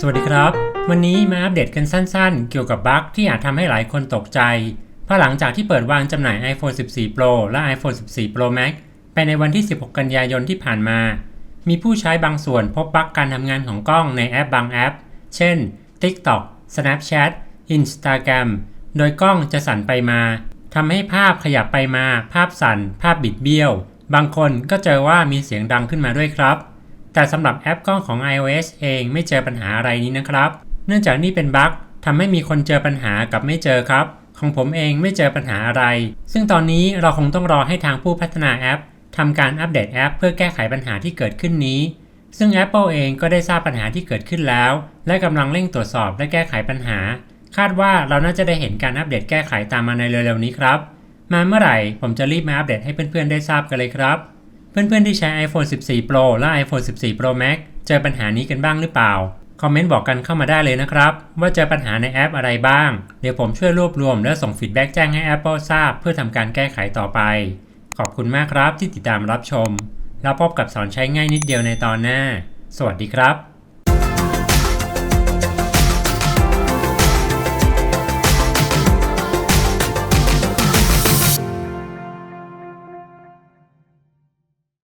สวัสดีครับ วันนี้มาอัปเดตกันสั้นๆ เกี่ยวกับบั๊กที่อาจทำให้หลายคนตกใจ เพราะหลังจากที่เปิดวางจำหน่าย iPhone 14 Pro และ iPhone 14 Pro Max ไปในวันที่ 16 กันยายนที่ผ่านมา มีผู้ใช้บางส่วนพบบั๊กการทำงานของกล้องในแอปบางแอป เช่น TikTok Snapchat Instagram โดยกล้องจะสั่นไปมาทำให้ภาพขยับไปมา ภาพสั่น ภาพบิดเบี้ยว บางคนก็เจอว่ามีเสียงดังขึ้นมาด้วยครับ แต่สำหรับแอปกล้องของ iOS เองไม่เจอปัญหาอะไรนี้นะครับ เนื่องจากนี่เป็นบั๊กทำให้มีคนเจอปัญหากับไม่เจอครับ ของผมเองไม่เจอปัญหาอะไร ซึ่งตอนนี้เราคงต้องรอให้ทางผู้พัฒนาแอปทำการอัปเดตแอป เพื่อแก้ไขปัญหาที่เกิดขึ้นนี้ ซึ่ง Apple เองก็ได้ทราบปัญหาที่เกิดขึ้นแล้ว และกำลังเร่งตรวจสอบและแก้ไขปัญหา คาดว่าเราน่าจะได้เห็นการอัปเดตแก้ไขตามมาในเร็วๆนี้ครับ มาเมื่อไหร่ผมจะรีบมาอัปเดตให้เพื่อนๆได้ทราบกันเลยครับ เพื่อนๆที่ใช้ iPhone 14 Pro และ iPhone 14 Pro Max เจอปัญหานี้กันบ้างหรือเปล่า คอมเมนต์บอกกันเข้ามาได้เลยนะครับ ว่าเจอปัญหาในแอปอะไรบ้าง เดี๋ยวผมช่วยรวบรวมและส่งฟีดแบ็กแจ้งให้ Apple ทราบ เพื่อทำการแก้ไขต่อไป ขอบคุณมากครับที่ติดตามรับชม แล้วพบกับสอนใช้ง่ายนิดเดียวในตอนหน้า สวัสดีครับ